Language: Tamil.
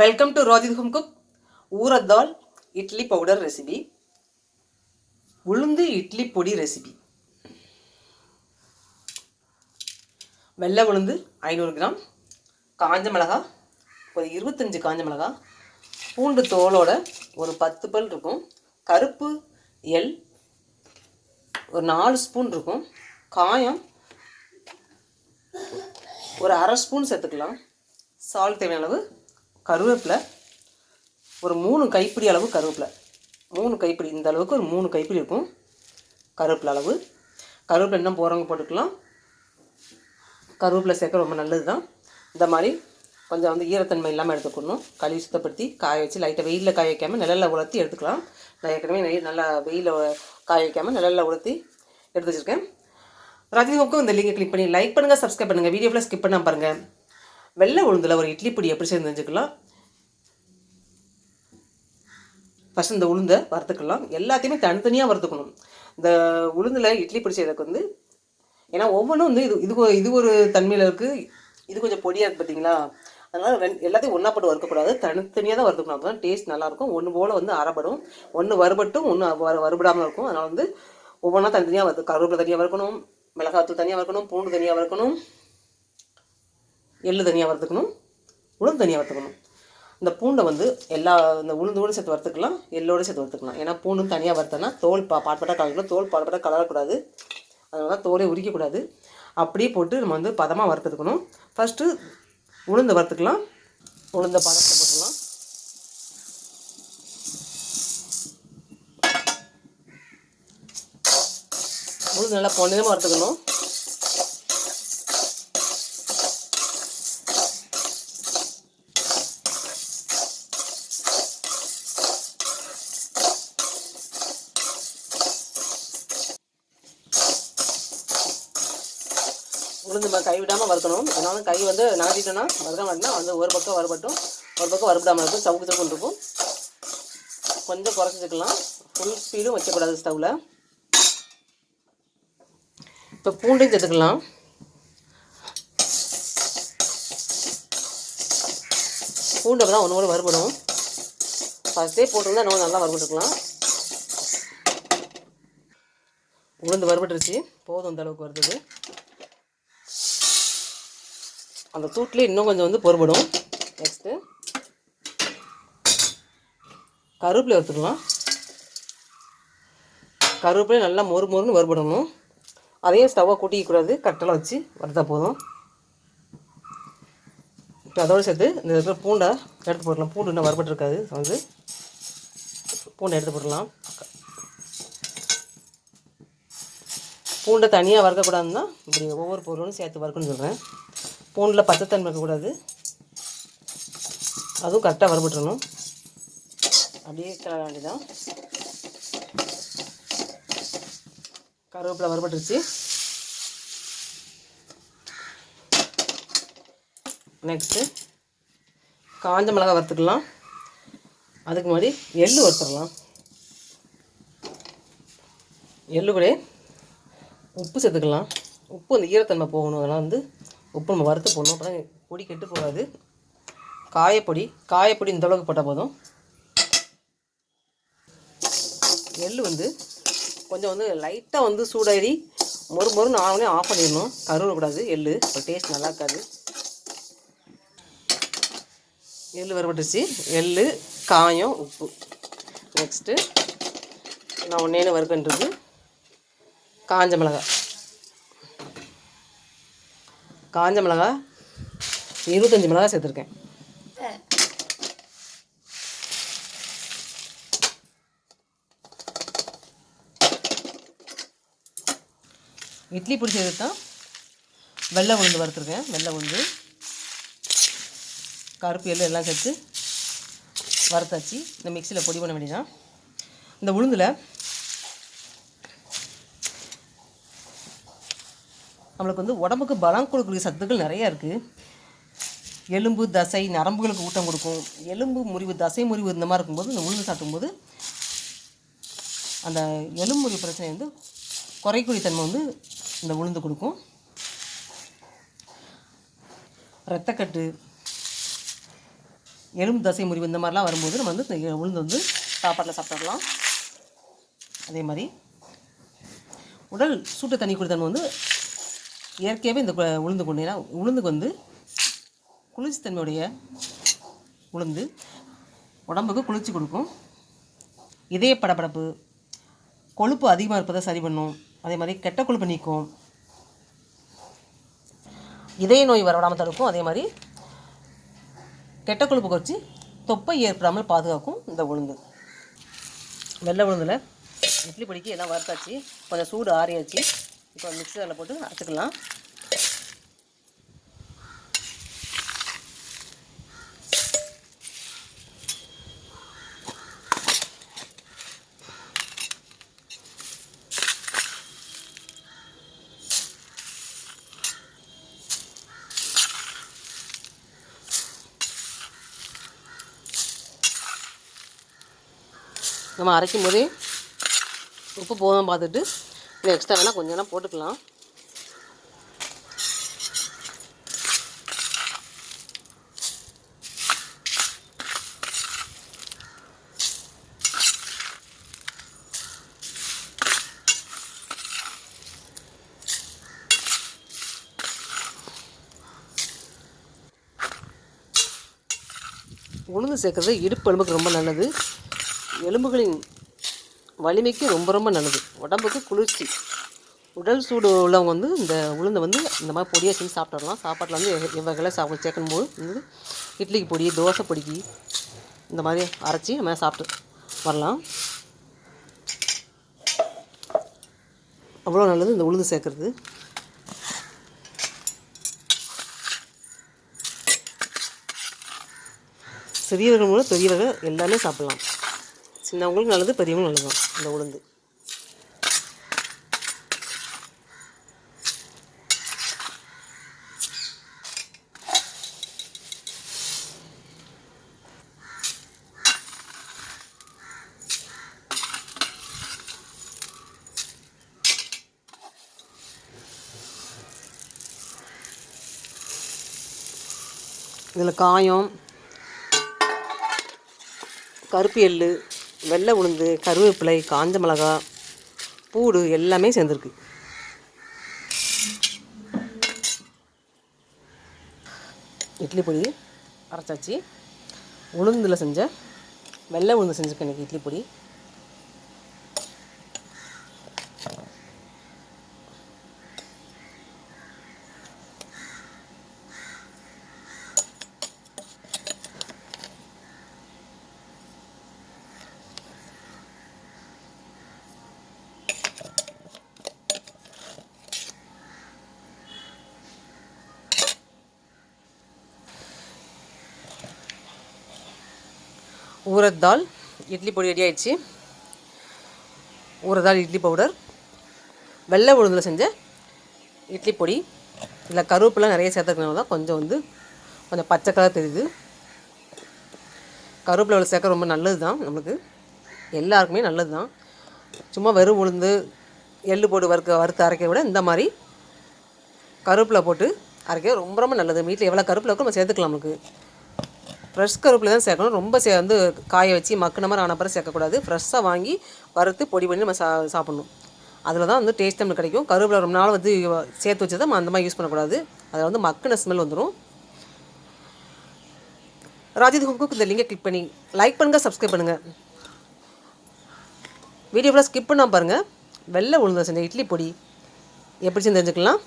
Welcome to Rojith home cook ஊரத்தால் idli powder recipe உளுந்து இட்லி பொடி ரெசிபி வெள்ளை உளுந்து ஐநூறு கிராம். காஞ்ச மிளகா ஒரு இருபத்தஞ்சி காஞ்ச மிளகா. பூண்டு தோலோட ஒரு பத்து பல் இருக்கும். கருப்பு எல் ஒரு நாலு ஸ்பூன் இருக்கும். காயம் ஒரு அரை ஸ்பூன் சேர்த்துக்கலாம். சால்ட் தேவையான அளவு கருவேப்பிலை ஒரு மூணு கைப்பிடி அளவு கருவேப்பிலை. மூணு கைப்பிடி இந்த அளவுக்கு ஒரு மூணு கைப்பிடி இருக்கும். கருவேப்பிலை அளவு. கருவேப்பிலை என்ன போகிறவங்க போட்டுக்கலாம். கருவேப்பிலை சேர்க்க ரொம்ப நல்லது தான் இந்த மாதிரி கொஞ்சம் வந்து ஈரத்தன்மை இல்லாமல் எடுத்துக்கணும். கழுவி சுத்தப்படுத்தி காய வச்சு லைட்டாக வெயிலில் காய வைக்காமல் நிழலில் உலர்த்தி எடுத்துக்கலாம். நான் ஏற்கனவே நெய் நல்லா வெயிலில் காய வைக்காமல் நிழலில் உலர்த்தி எடுத்து வச்சுருக்கேன். ரஜினிமுக்கும் இந்த லிங்கை கிளிக் பண்ணி லைக் பண்ணுங்கள் சப்ஸ்கிரைப் பண்ணுங்கள் வீடியோவில் ஸ்கிப் பண்ணால் பாருங்கள் வெள்ளை உளுந்தில் ஒரு இட்லி பொடி எப்படி சேர்ந்து தெரிஞ்சுக்கலாம். ஃபஸ்ட் இந்த உளுந்தை வறுத்துக்கலாம். எல்லாத்தையுமே தனித்தனியாக வறுத்துக்கணும். இந்த உளுந்தில் இட்லி பொடி செய்யறதுக்கு வந்து ஏன்னா ஒவ்வொன்றும் வந்து இது இது ஒரு- இது ஒரு தன்மையில் இருக்குது இது கொஞ்சம் பொடியாக இருக்குது பார்த்தீங்களா அதனால் ரெண்டு எல்லாத்தையும் ஒன்றா போட்டு வறுக்கக்கூடாது. தனித்தனியாக தான் வறுத்துக்கணும். அப்போ தான் டேஸ்ட் நல்லாயிருக்கும் ஒன்று போல் வந்து அறப்படும் ஒன்று வறுபட்டும் ஒன்று வறுபடாமல் இருக்கும். அதனால் வந்து ஒவ்வொன்றா தனித்தனியாக வறுத்து கருவேப்பிலை தனியாக வறுக்கணும் மிளகாத்தூள் தனியாக வறுக்கணும் பூண்டு தனியாக வறுக்கணும். எள்ளு தனியாக வறுத்துக்கணும் உளுந்து தனியாக வறுத்துக்கணும். இந்த பூண்டை வந்து எல்லா இந்த உளுந்தோடு சேர்த்து வறுத்துக்கலாம் எள்ளோடு சேர்த்து வறுத்துக்கலாம். ஏன்னா பூண்டும் தனியாக வறுத்தனா தோல் பா பாட்பட்டாக கலக்கணும் தோல் பாட்பட்டாக கலரக்கூடாது. அதனால தோலை உரிக்கக்கூடாது. அப்படியே போட்டு நம்ம வந்து பதமாக வறுத்துக்கணும். ஃபஸ்ட்டு உளுந்து வறுத்துக்கலாம். உளுந்த பதத்தை போட்டுக்கலாம். உளுந்து நல்லா பொன்னிறமாக வறுத்துக்கணும். உளுந்து கை விடாமல் வறுக்கணும். அதனால கை வந்து நகட்டிட்டோன்னா வறுக்க மாட்டோம்னா வந்து ஒரு பக்கம் வறுபட்டும். ஒரு பக்கம் வறுபடாமல் இருக்கும். சவுக்கு சவுக்குன்னு இருக்கும் கொஞ்சம் குறைச்சிக்கலாம். ஃபுல் ஸ்பீடும் வச்சக்கூடாது ஸ்டவ்வில். இப்போ பூண்டையும் சேர்த்துக்கலாம். பூண்டு தான் ஒன்று கூட வறுபடும். ஃபஸ்ட்டே போட்டிருந்தா இன்னும் நல்லா வறுபட்டுக்கலாம் உளுந்து வறுபட்டுருச்சு. போதும் அந்த அளவுக்கு வருது அந்த தூட்டில் இன்னும் கொஞ்சம் வந்து பொறுபடும். நெக்ஸ்ட்டு கருவேப்பிலை எடுத்துக்கலாம் கருவேப்பிலை நல்லா மொறு மொறுன்னு வறுபடணும். அதையும் ஸ்டவ்வை கூட்டிக்கக்கூடாது கட்டெல்லாம் வச்சு வறுத்தா போதும். இப்போ அதோடு சேர்த்து இந்த இடத்துல பூண்டை எடுத்து போடலாம். பூண்டு இன்னும் வறுபட்டுருக்காது. வந்து பூண்டை எடுத்து போடலாம். பூண்டை தனியாக வறுக்கக்கூடாதுன்னா இப்படி ஒவ்வொரு பொருளும் சேர்த்து வறுக்கணும்னு சொல்கிறேன் பூண்டில் பச்சைத்தன்மை இருக்கக்கூடாது. அதுவும் கரெக்டாக வறுபட்டுறணும். அப்படியே கிளற வேண்டியதான் கருவேப்பிலை வரப்பட்டுருச்சு நெக்ஸ்ட்டு காஞ்ச மிளகாய் வறுத்துக்கலாம். அதுக்கு முன்னாடி எள்ளு வறுத்துடலாம். எள்ளு கூட உப்பு சேர்த்துக்கலாம். உப்பு அந்த ஈரத்தன்மை போகணும். அதெல்லாம் வந்து உப்பு நம்ம வறுத்து போடணும். அப்புறம் பொடி கெட்டு போகாது. காயப்பொடி காயப்பொடி இந்த அளவுக்கு போட்டால் போதும். எள் வந்து கொஞ்சம் வந்து லைட்டாக வந்து சூடாகி மொறு மொறுன்னு நானே ஆஃப் பண்ணிடணும். கருவக்கூடாது எள் அப்போ டேஸ்ட் நல்லா இருக்காது. எள் வரப்பட்டுச்சு எள் காயம் உப்பு. நெக்ஸ்ட்டு நான் ஒன்றேன்னு வறுக்கின்றது காஞ்ச மிளகாய். காஞ்ச மிளகாய் இருபத்தஞ்சி மிளகாய் சேர்த்துருக்கேன். இட்லி பொடி செய்து தான் வெள்ளை உளுந்து வறுத்துருக்கேன். வெள்ளை உளுந்து கருப்பு எள்ளு எல்லாம் சேர்த்து வறுத்தாச்சு. இந்த மிக்சியில் பொடி பண்ண வேண்டியதான் இந்த உளுந்தில் நம்மளுக்கு வந்து உடம்புக்கு பலம் கொடுக்கக்கூடிய சத்துக்கள் நிறையா இருக்குது எலும்பு தசை நரம்புகளுக்கு ஊட்டம் கொடுக்கும். எலும்பு முறிவு தசை முறிவு இந்த மாதிரி இருக்கும்போது இந்த உளுந்து சாப்பிடும்போது அந்த எலும்பு முறிவு பிரச்சனை வந்து குறைக்கூடிய தன்மை வந்து இந்த உளுந்து கொடுக்கும். ரத்தக்கட்டு எலும்பு தசை முறிவு இந்த மாதிரிலாம் வரும்போது நம்ம வந்து இந்த உளுந்து வந்து சாப்பாட்டில் சாப்பிட்டுக்கலாம் அதே மாதிரி உடல் சூட்டு தண்ணி குடித்தன்மை வந்து இயற்கையாகவே இந்த உளுந்து கொண்டு உளுந்துக்கு வந்து குளிர்ச்சித்தன்மையுடைய உளுந்து. உடம்புக்கு குளிர்ச்சி கொடுக்கும். இதய படபடப்பு கொழுப்பு அதிகமாக இருப்பதை சரி பண்ணும். அதே மாதிரி கெட்ட கொழுப்பு நீக்கும். இதய நோய் வரவிடாமல் தடுக்கும். அதே மாதிரி கெட்ட கொழுப்பு குறைச்சி தொப்பை ஏற்படாமல் பாதுகாக்கும் இந்த உளுந்து. வெள்ளை உளுந்தில் இட்லி பிடிக்கி எல்லாம் வறுத்தாச்சு. கொஞ்சம் சூடு ஆறியாச்சு. இப்போ மிக்சரில் போட்டு அரைச்சிக்கலாம். நம்ம அரைக்கும் போதே உப்பு போதும் பார்த்துட்டு இல்லை எக்ஸ்ட்ரா வேணால் கொஞ்சம் போட்டுக்கலாம். உளுந்து சேர்க்குறது இடுப்பு எலும்புக்கு ரொம்ப நல்லது. எலும்புகளின் வலிமைக்கு ரொம்ப ரொம்ப நல்லது. உடம்புக்கு குளிர்ச்சி. உடல் சூடு உள்ளவங்க வந்து இந்த உளுந்தை வந்து இந்த மாதிரி பொடியாக செஞ்சு சாப்பிட்றலாம் சாப்பாட்டில் வந்து இவ்வகையில் எவ்வகையில் சாப்பிட சேர்க்கும் போது வந்து இட்லிக்கு பொடி தோசை பொடிக்கு இந்த மாதிரி அரைச்சி நம்ம சாப்பிட்டு வரலாம். அவ்வளோ நல்லது இந்த உளுந்து சேர்க்குறது. சிறியவர்கள் மூலம் பெரியவர்கள் எல்லாமே சாப்பிட்லாம். சின்னவங்களுக்கு நல்லது பெரியவங்களும் நல்லது தான். இந்த உளுந்து. இதில் காயம் கருப்பு எள்ளு வெள்ளை உளுந்து கருவேப்பிலை காஞ்ச மிளகா பூடு எல்லாமே சேர்ந்துருக்கு. இட்லி பொடி அரைச்சாச்சு. உளுந்தில் செஞ்ச வெள்ளை உளுந்து செஞ்சுருக்கேன் எனக்கு இட்லி பொடி. ஊரத்தால் இட்லி பொடி ரெடி ஆயிடுச்சு. ஊரதால் இட்லி பவுடர் வெள்ளை உளுந்தில் செஞ்ச இட்லி பொடி. இதில் கருவேப்பிலாம் நிறைய சேர்த்துக்கிறனால தான் கொஞ்சம் வந்து கொஞ்சம் பச்சை கலர் தெரியுது. கருவேப்பிலை உள்ள சேர்க்க ரொம்ப நல்லது தான் நம்மளுக்கு. எல்லாருக்குமே நல்லது தான் சும்மா வெறும் உளுந்து எள்ளு போட்டு வறுக்க வறுத்து அரைக்க விட இந்த மாதிரி கருவேப்பிலை போட்டு அரைக்க ரொம்ப ரொம்ப நல்லது. வீட்டில் எவ்வளோ கருப்பில் இருக்கோ நம்ம சேர்த்துக்கலாம் நமக்கு ஃப்ரெஷ் கருவேப்பிலை தான் சேர்க்கணும். ரொம்ப சே வந்து காய வச்சு மக்குன மாதிரி ஆன பிறகு சேர்க்கக்கூடாது. ஃப்ரெஷ்ஷாக வாங்கி வறுத்து பொடி பண்ணி நம்ம சா சாப்பிட்ணும். அதில் தான் வந்து டேஸ்ட் நம்மளுக்கு கிடைக்கும். கருவேப்பிலை ரொம்ப நாள் வந்து சேர்த்து வச்சதை நம்ம அந்த மாதிரி யூஸ் பண்ணக்கூடாது. அதில் வந்து மக்குன ஸ்மெல் வந்துடும் ராஜித் ஹோம் இந்த லிங்கை கிளிக் பண்ணி லைக் பண்ணுங்கள் சப்ஸ்கிரைப் பண்ணுங்கள் வீடியோ ஃபுல்லாக ஸ்கிப் பண்ணால் பாருங்கள் வெள்ளை உளுந்து செஞ்ச இட்லி பொடி. எப்படி செஞ்சு தெரிஞ்சுக்கலாம்?